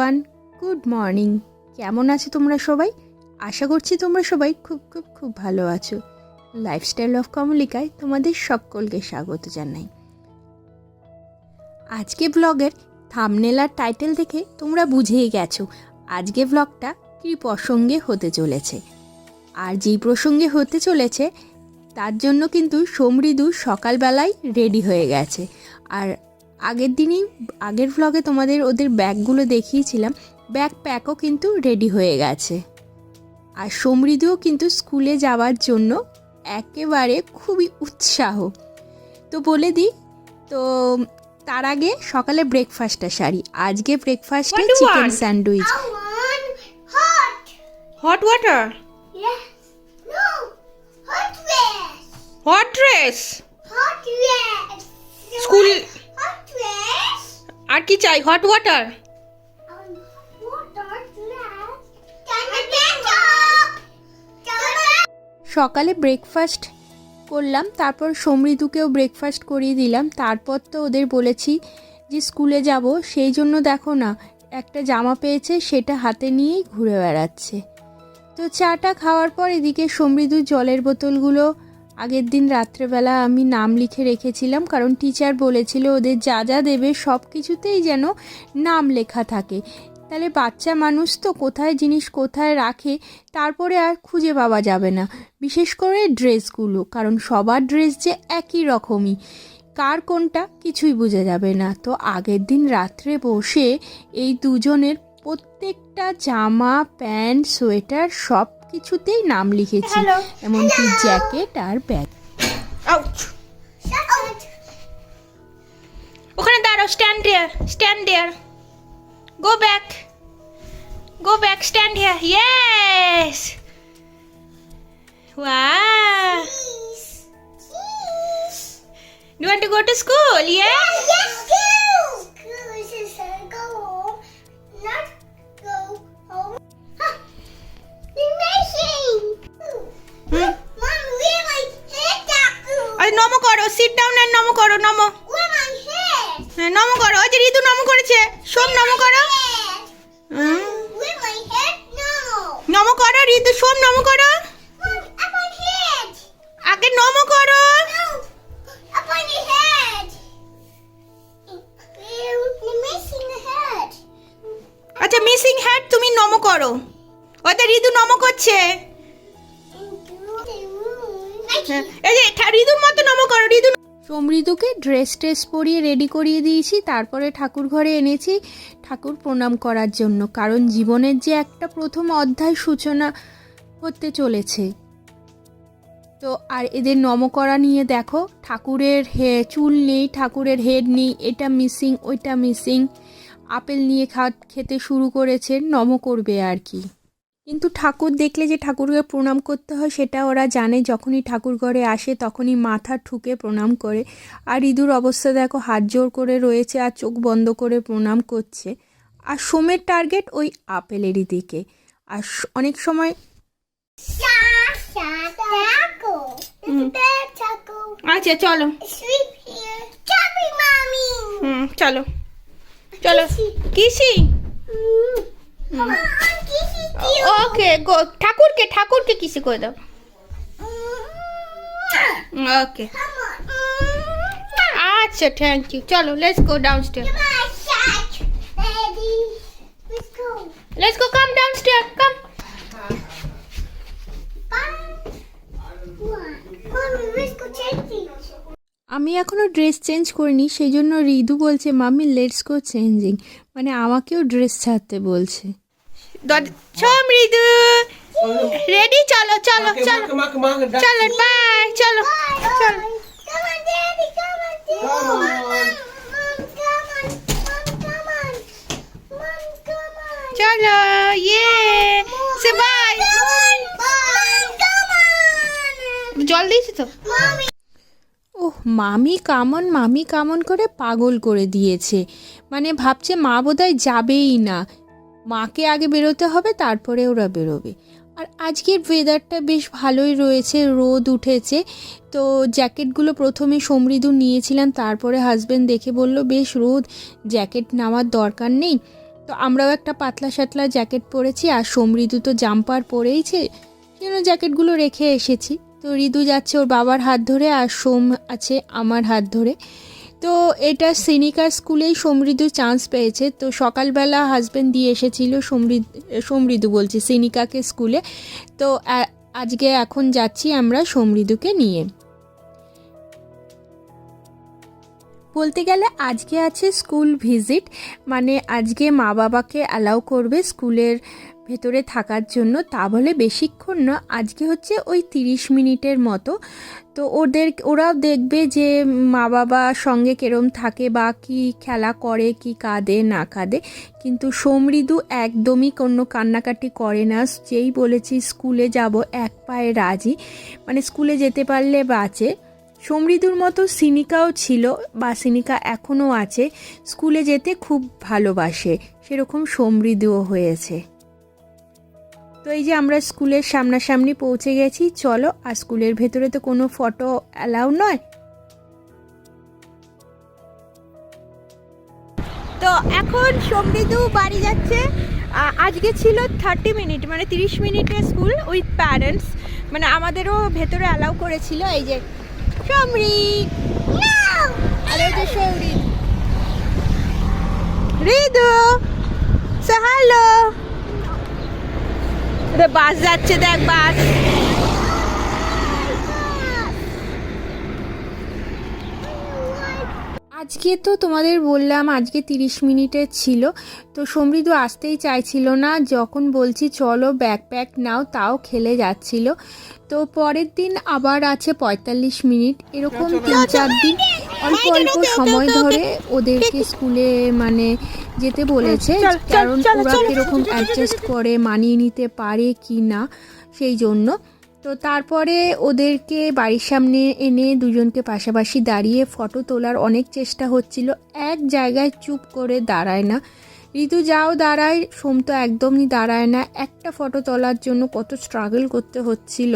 Everyone good morning কেমন আছো তোমরা সবাই? আশা করছি তোমরা সবাই খুব খুব খুব ভালো আছো। লাইফস্টাইল অফ কমলিকায় তোমাদের সকলকে স্বাগত জানাই। আজকে ব্লগের থামনেল আর টাইটেল দেখে তোমরা বুঝেই গেছো, আজকে ব্লগটা কী প্রসঙ্গে হতে চলেছে। আর যেই প্রসঙ্গে হতে চলেছে, তার জন্য কিন্তু সমৃদু সকালবেলায় রেডি হয়ে গেছে। আর আগের দিনই আগের ভ্লগে তোমাদের ওদের ব্যাগগুলো দেখিয়েছিলাম ব্যাগ প্যাকও কিন্তু রেডি হয়ে গেছে। আর সমৃদ্ধও কিন্তু স্কুলে যাওয়ার জন্য একেবারে খুবই উৎসাহ। তো বলে দিই তো তার আগে সকালে ব্রেকফাস্টটা সারি। আজকে ব্রেকফাস্টে chicken? Sandwich hot want hot. Hot water. আর কি চাই? Hot water Um. সকালে ব্রেকফাস্ট করলাম তারপর সমৃদ্ধকেও ব্রেকফাস্ট করিয়ে দিলাম। তারপর তো ওদের বলেছি যে স্কুলে যাব সেই জন্য দেখো না একটা জামা পেয়েছে সেটা হাতে নিয়েই ঘুরে বেড়াচ্ছে। তো চাটা খাওয়ার পর এদিকে সমৃদ্ধ জলের বোতলগুলো আগের দিন রাত্রেবেলা আমি নাম লিখে রেখেছিলাম, কারণ টিচার বলেছিল ওদের যা যা দেবে সব কিছুতেই যেন নাম লেখা থাকে। তাহলে বাচ্চা মানুষ তো কোথায় জিনিস কোথায় রাখে, তারপরে আর খুঁজে পাওয়া যাবে না। বিশেষ করে ড্রেসগুলো, কারণ সবার ড্রেস যে একই রকমই। কার কোনটা কিছুই বোঝা যাবে না। তো আগের দিন রাত্রে বসে এই দুজনের প্রত্যেকটা জামা, প্যান্ট, সোয়েটার সব কিছুতেই নাম লিখেছি. এমনকি জ্যাকেট আর ব্যাগ. ওখানে দাঁড়াও stand there stand there go back go back stand here yes. Cheese. Do want to go to school yes Yes, go. Go, sister, নমো? হ্যাঁ নমো করো ওই যে ঋতু নমো করেছে সোম নমো করো. নমো করো ঋতু সোম নমো করো. আগে নমো করো. আচ্ছা মিসিং হ্যাড তুমি নমো করো ওদের ঋতু নমো করছে হ্যাঁ, এই যে ঋতুর মতো নমো করো ঋতু সমৃদ্ধকে ড্রেস ট্রেস পরিয়ে রেডি করিয়ে দিয়েছি, তারপরে ঠাকুর ঘরে এনেছি। ঠাকুর প্রণাম করার জন্য, কারণ জীবনের যে একটা প্রথম অধ্যায় সূচনা হতে চলেছে। তো আর এদের নম করা নিয়ে দেখো, ঠাকুরের হে, চুল নেই, ঠাকুরের হেড নেই, এটা মিসিং ওইটা মিসিং আপেল নিয়ে খা খেতে শুরু করেছে, নম করবে আর কি। কিন্তু ঠাকুর দেখলে যে ঠাকুরকে প্রণাম করতে হয় সেটা ওরা জানে। যখনই ঠাকুর ঘরে আসে তখনই মাথা ঠুকে প্রণাম করে। আর ইঁদুর অবস্থা দেখো হাত জোর করে রয়েছে আর চোখ বন্ধ করে প্রণাম করছে। আর সোমের টার্গেট ওই আপেলেরই দিকে। আর অনেক সময় taco. আচ্ছা চলো। চলো। চলো। কিসি? ওকে গো ঠাকুরকে ঠাকুরকে কিসি করে দাও ওকে আচ্ছা থ্যাংক ইউ চলো let's go down stair. Let's go come down stair come. আমি এখনও ড্রেস চেঞ্জ করিনি, সেই জন্য রিদু বলছে, মাম্মি লেটস গো চেঞ্জিং মানে আমাকেও ড্রেস ছাড়তে বলছে। রেডি চলো চলো চলো চলো। বাই চলো চলো ইয়ে বাই জল দিয়েছি তো? ওহ মামি কামন মামি কামন করে পাগল করে দিয়েছে। মানে ভাবছে মা বোধহয় যাবেই না। মাকে আগে বেরোতে হবে, তারপরে ওরা বেরোবে। আর আজকের ওয়েদারটা বেশ ভালোই রয়েছে, রোদ উঠেছে। তো জ্যাকেটগুলো প্রথমে সমৃদ্ধ নিয়েছিলাম, তারপরে হাজব্যান্ড দেখে বলল, বেশ রোদ জ্যাকেট নেওয়ার দরকার নেই। তো আমরাও একটা পাতলা সাতলা জ্যাকেট পরেছি, আর সমৃদ্ধ তো জাম্পার পরেইছে, সেজন্য জ্যাকেটগুলো রেখে এসেছি। তো ঋতু যাচ্ছে ওর বাবার হাত ধরে, আর সোম আছে আমার হাত ধরে। তো এটা সিনিকার স্কুলেই সমৃদ্ধ চান্স পেয়েছে। তো সকালবেলা হাজব্যান্ড দিয়ে এসেছিল সমৃদ্ধ সমৃদ্ধ বলছি, সিনিকাকে স্কুলে। তো আজকে এখন যাচ্ছি আমরা সমৃদ্ধকে নিয়ে। বলতে গেলে আজকে আছে স্কুল ভিজিট মানে আজকে মা বাবাকে অ্যালাউ করবে স্কুলের ভেতরে থাকার জন্য তা বলে বেশিক্ষণ না, আজকে হচ্ছে ওই তিরিশ মিনিটের মতো। তো ওদের, ওরাও দেখবে যে মা বাবা সঙ্গে কেরম থাকে বা কি খেলা করে, কি কাঁদে, না কাঁদে। কিন্তু সমৃদু একদমই কোনো কান্নাকাটি করে না। যেই বলেছি, স্কুলে যাব, এক পায়ে রাজি। মানে স্কুলে যেতে পারলে বাঁচে। সমৃদুর মতো সিনিকাও ছিল বা সিনিকা এখনও আছে। স্কুলে যেতে খুব ভালোবাসে। সেরকম সমৃদ্ধও হয়েছে। তো এই যে আমরা স্কুলের সামনাসামনি পৌঁছে গেছি, চলো, আর স্কুলের ভেতরে তো কোনো ফটো অ্যালাউ নয়। তো এখন সমৃদ্ধ বাড়ি যাচ্ছে। আজকে ছিল থার্টি মিনিট মানে তিরিশ মিনিটের স্কুল উইথ প্যারেন্টস মানে আমাদেরও ভেতরে অ্যালাউ করেছিল, এই যে সমৃদ্ধ আর হ্যালো বাস যাচ্ছে দেখ বাস। আজকে তো তোমাদের বললাম আজকে তিরিশ মিনিটের ছিল। তো সমৃদ্ধ আসতেই চাইছিল না যখন বলছি চলো ব্যাকপ্যাক নাও তাও খেলে যাচ্ছিল। তো পরের দিন আবার আছে পঁয়তাল্লিশ মিনিট। এরকম তিন চার দিন অল্প অল্প সময় ধরে ওদেরকে স্কুলে মানে যেতে বলেছে কারণ ওরা কীরকম অ্যাডজাস্ট করে মানিয়ে নিতে পারে কি না সেই জন্য। তো তারপরে ওদেরকে বাড়ির সামনে এনে দুজনকে পাশাপাশি দাঁড়িয়ে ফটো তোলার অনেক চেষ্টা হচ্ছিল। এক জায়গায় চুপ করে দাঁড়ায় না। ঋতু যাও দাঁড়ায়, সোম তো একদমই দাঁড়ায় না। একটা ফটো তোলার জন্য কত স্ট্রাগল করতে হচ্ছিল।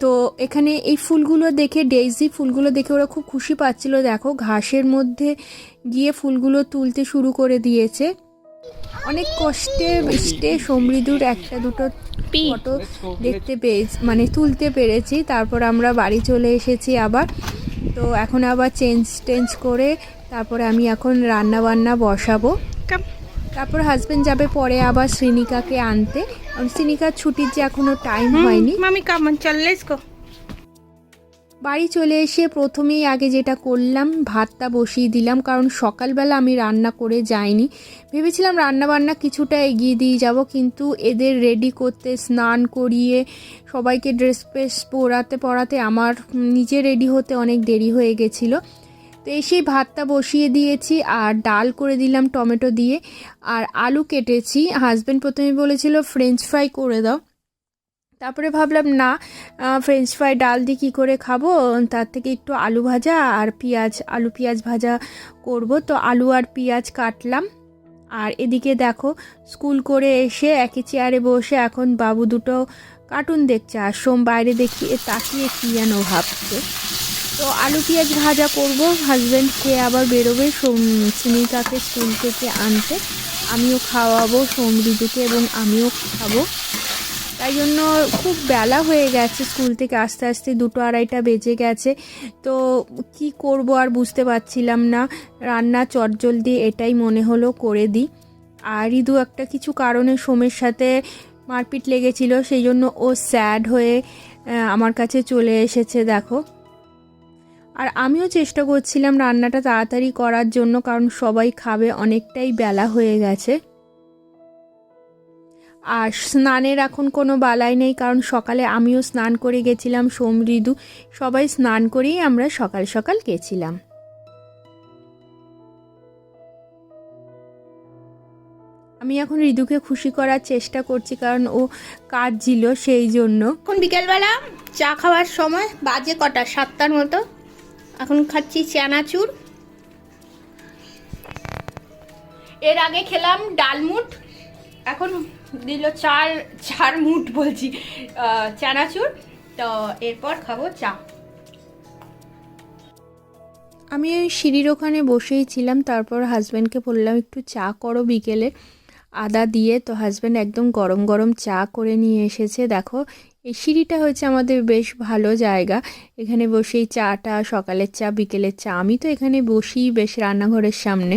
তো এখানে এই ফুলগুলো দেখে ডেইজি ফুলগুলো দেখে ওরা খুব খুশি পাচ্ছিল। দেখো, ঘাসের মধ্যে গিয়ে ফুলগুলো তুলতে শুরু করে দিয়েছে। অনেক কষ্টে বৃষ্টে সমৃদ্ধর একটা দুটো ফটো দেখতে পেয়েছি মানে তুলতে পেরেছি। তারপর আমরা বাড়ি চলে এসেছি আবার। তো এখন আবার চেঞ্জ টেঞ্জ করে তারপরে আমি এখন রান্না বান্না বসাবো তারপর হাজবেন্ড যাবে পরে আবার শ্রীনিকাকে আনতে। কারণ শ্রীনিকার ছুটির যে এখনও টাইম হয়নি। মামি কামান চল লেটস গো বাড়ি চলে এসে প্রথমেই আগে যেটা করলাম, ভাতটা বসিয়ে দিলাম, কারণ সকালবেলা আমি রান্না করে যাইনি। ভেবেছিলাম রান্না বান্না কিছুটা এগিয়ে দিয়ে যাব, কিন্তু এদের রেডি করতে, স্নান করিয়ে, সবাইকে ড্রেস ফ্রেস পরাতে পরাতে আমার নিজে রেডি হতে অনেক দেরি হয়ে গেছিল। তো এসেই ভাতটা বসিয়ে দিয়েছি, আর ডাল করে দিলাম, টমেটো দিয়ে। আর আলু কেটেছি। হাজব্যান্ড প্রথমে বলেছিল ফ্রেঞ্চ ফ্রাই করে দাও। তারপরে ভাবলাম, না ফ্রেঞ্চ ফ্রাই ডাল দিয়ে কী করে খাব? তার থেকে একটু আলু ভাজা আর পেঁয়াজ, আলু পেঁয়াজ ভাজা করব। তো আলু আর পেঁয়াজ কাটলাম। আর এদিকে দেখো, স্কুল করে এসে একই চেয়ারে বসে এখন বাবু দুটো কার্টুন দেখছে। আর সোম বাইরে দেখিয়ে তাকিয়ে কী যেন ভাবছে। তো আলু পেঁয়াজ ভাজা করব হাজব্যান্ড খেয়ে আবার বেরোবে সোম সুমিতাকে স্কুল থেকে আনতে। আমিও খাওয়াবো সমৃদ্ধকে এবং আমিও খাব। তাই জন্য খুব বেলা হয়ে গেছে স্কুল থেকে আস্তে আস্তে দুটো আড়াইটা বেজে গেছে। তো কি করব আর বুঝতে পারছিলাম না। রান্না চটজলদি এটাই মনে হলো করে দিই। আর ঋদু একটা কিছু কারণে সোমের সাথে মারপিট লেগেছিল, সেই জন্য ও স্যাড হয়ে আমার কাছে চলে এসেছে, দেখো। আর আমিও চেষ্টা করছিলাম রান্নাটা তাড়াতাড়ি করার জন্য, কারণ সবাই খাবে, অনেকটাই বেলা হয়ে গেছে। আর স্নানের এখন কোনো বালাই নেই, কারণ সকালে আমিও স্নান করে গেছিলাম, সোম ঋদু সবাই স্নান করেই আমরা সকাল সকাল গেছিলাম। আমি এখন ঋদুকে খুশি করার চেষ্টা করছি, কারণ ও কাজ কাঁদছিল সেই জন্য। এখন বিকেলবেলা চা খাওয়ার সময় বাজে কটা, সাতটার মতো। এখন খাচ্ছি চানাচুর। এর আগে খেলাম ডালমুট। এখন দিল চার চার মুট বলছি চানাচুর। তো এরপর খাব চা। আমি ওই সিঁড়ির ওখানে বসেই ছিলাম তারপর হাজব্যান্ডকে বললাম একটু চা করো বিকেলে। আদা দিয়ে তো হাজব্যান্ড একদম গরম গরম চা করে নিয়ে এসেছে। দেখো এই সিঁড়িটা হচ্ছে আমাদের বেশ ভালো জায়গা। এখানে বসেই চাটা সকালের চা বিকেলের চা। আমি তো এখানে বসি বেশ রান্নাঘরের সামনে।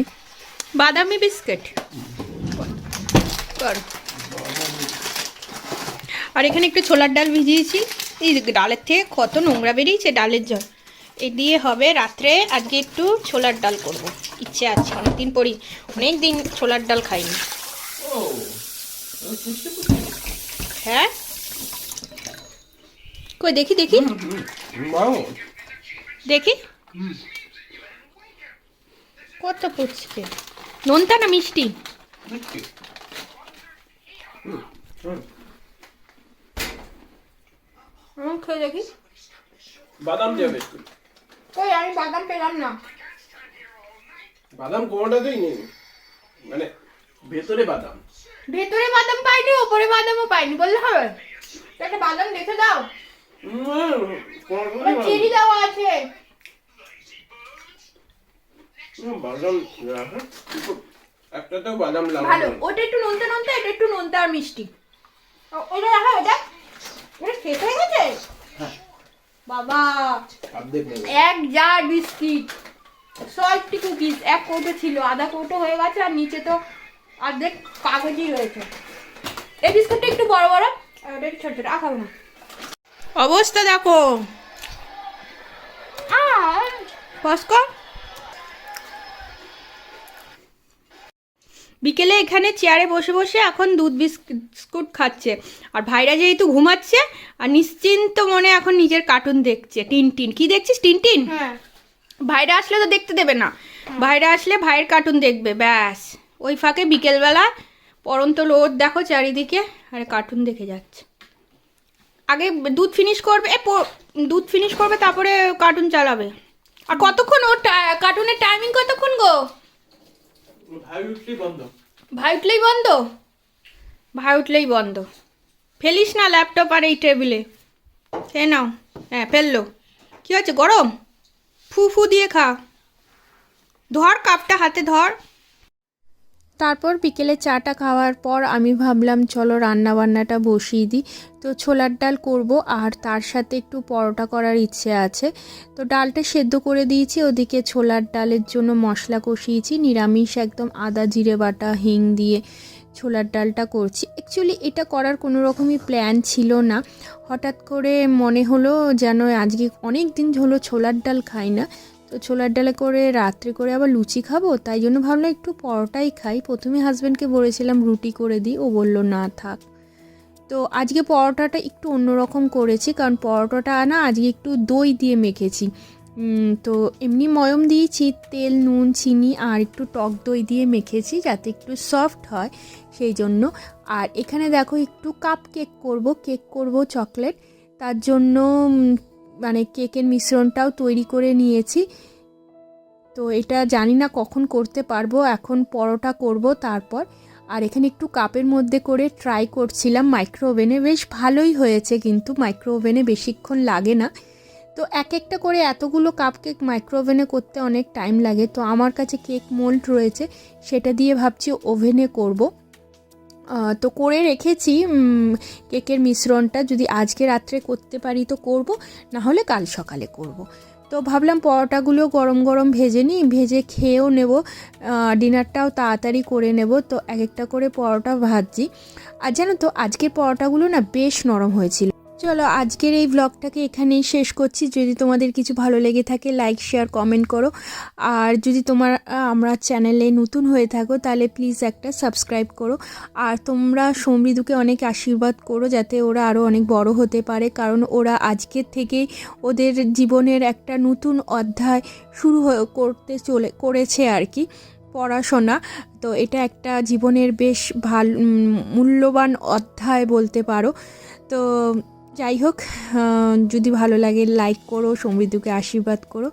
বাদামি বিস্কিট। কর। আর এখানে একটু ছোলার ডাল ভিজিয়েছি। এই ডালের থেকে কত নোংরা বেরিয়েছে ডালের জল। এ দিয়ে হবে রাত্রে আজকে একটু ছোলার ডাল করব। ইচ্ছে আছে, অনেকদিন পরই অনেক দিন ছোলার ডাল খাইনি। হ্যাঁ? কই, দেখি দেখি। দেখি। কত পুচকে নোনতা না মিষ্টি? হুম খেয়ে দেখি। বাদাম দিয়ে বিস্কুট কই আমি বাদাম পেলাম না। বাদাম কোনোটাতেই নেই মানে ভেতরে বাদাম। ভেতরে বাদাম পাইনি ওপরে বাদামও পাইনি বললে হবে। একটা বাদাম দেখে দাও। চেরি দেওয়া আছে। বাদাম। একটাতেও বাদাম ভালো লাগানো ওটা একটু নোনতা নোনতা এটা একটু নোনতা আর মিষ্টি। ওটা ওটা ওটা শেষ হয়ে গেছে? বাবা। এক জার বিস্কিট। Salty cookies. এক কৌটো ছিল আধা কৌটো হয়ে গেছে আর নিচে তো অর্ধেক কাগজই রয়েছে। এই বিস্কুটটা একটু বড় বড় আর ওটা একটু ছোট ছোট। আ না। অবস্থা দেখো। কসকর বিকেলে এখানে চেয়ারে বসে বসে এখন দুধ বিস্কুট খাচ্ছে। আর ভাইরা যেহেতু ঘুমাচ্ছে আর নিশ্চিন্ত মনে এখন নিজের কার্টুন দেখছে। টিন টিন। কি দেখছিস টিন টিন? হ্যাঁ। ভাইরা আসলে তো দেখতে দেবে না। ভাইরা আসলে ভাইয়ের কার্টুন দেখবে ব্যাস। ওই ফাঁকে বিকেলবেলা পরন্ত রোদ দেখো চারিদিকে আর কার্টুন দেখে যাচ্ছে। আগে দুধ ফিনিশ করবে এ, দুধ ফিনিশ করবে তারপরে কার্টুন চালাবে। আর কতক্ষণ ওর কার্টুনের টাইমিং কতক্ষণ গো? ভাই উঠলেই বন্ধ। ভাই উঠলেই বন্ধ? ফেলিস না ল্যাপটপ আর এই টেবিলে খেয়ে নাও হ্যাঁ ফেলল। কী হচ্ছে গরম? ফু ফু দিয়ে খা। ধর কাপটা হাতে ধর। তারপর বিকেলে চাটা খাওয়ার পর আমি ভাবলাম, চলো রান্না বান্নাটা বসিয়ে দিই। তো ছোলার ডাল করব আর তার সাথে একটু পরোটা করার ইচ্ছে আছে। তো ডালটা সেদ্ধ করে দিয়েছি, ওদিকে ছোলার ডালের জন্য মশলা কষিয়েছি, নিরামিষ একদম আদা, জিরে বাটা, হিং দিয়ে ছোলার ডালটা করছি। অ্যাকচুয়ালি এটা করার কোনো রকমই প্ল্যান ছিল না। হঠাৎ করে মনে হলো যেন আজকে অনেক দিন হলো ছোলার ডাল খাই না। তো ছোলার ডালে করে, রাত্রে করে আবার লুচি খাব? তাই জন্য ভাবলাম একটু পরোটাই খাই। প্রথমে হাজব্যান্ডকে বলেছিলাম রুটি করে দিই। ও বলল, না, থাক। তো আজকে পরোটাটা একটু অন্যরকম করেছি, কারণ পরোটাটা না আজকে একটু দই দিয়ে মেখেছি। তো এমনি ময়ম দিয়েছি, তেল, নুন, চিনি আর একটু টক দই দিয়ে মেখেছি যাতে একটু সফট হয় সেই জন্য। আর এখানে দেখো একটু কাপ কেক করব কেক করব চকলেট তার জন্য মানে কেকের মিশ্রণটাও তৈরি করে নিয়েছি। তো এটা জানি না কখন করতে পারব, এখন পরোটা করব তারপর। আর এখানে একটু কাপের মধ্যে করে ট্রাই করছিলাম মাইক্রো ওভেনে বেশ ভালোই হয়েছে কিন্তু মাইক্রো ওভেনে বেশিক্ষণ লাগে না। তো এক একটা করে এতগুলো কাপ কেক মাইক্রো ওভেনে করতে অনেক টাইম লাগে। তো আমার কাছে কেক মোল্ড রয়েছে, সেটা দিয়ে ভাবছি ওভেনে করব। তো করে রেখেছি কেকের মিশ্রণটা যদি আজকে রাত্রে করতে পারি তো করব, না হলে কাল সকালে করব। তো ভাবলাম পরোটাগুলো গরম গরম ভেজে নিই, ভেজে খেয়েও নেব ডিনারটাও তাড়াতাড়ি করে নেব। তো এক একটা করে পরোটা ভাজছি। আর জানো তো আজকের পরোটাগুলো না বেশ নরম হয়েছিল। চলো আজকের এই ব্লগটাকে এখানেই শেষ করছি। যদি তোমাদের কিছু ভালো লেগে থাকে লাইক শেয়ার কমেন্ট করো। আর যদি তোমার আমরা চ্যানেলে নতুন হয়ে থাকো, তাহলে প্লিজ একটা সাবস্ক্রাইব করো। আর তোমরা সমৃদ্ধকে অনেক আশীর্বাদ করো, যাতে ওরা আরও অনেক বড় হতে পারে। কারণ ওরা আজকের থেকেই ওদের জীবনের একটা নতুন অধ্যায় শুরু করতে চলে, করেছে আর কি, পড়াশোনা। তো এটা একটা জীবনের বেশ ভালো মূল্যবান অধ্যায় বলতে পারো। তো যাই হোক যদি ভালো লাগে লাইক করো, সমৃদ্ধকে আশীর্বাদ করো,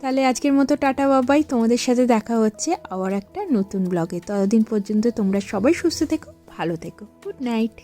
তাহলে আজকের মতো টাটা, বাবাই। তোমাদের সাথে দেখা হচ্ছে আবার একটা নতুন ব্লগে ততদিন পর্যন্ত তোমরা সবাই সুস্থ থেকো, ভালো থেকো। Good night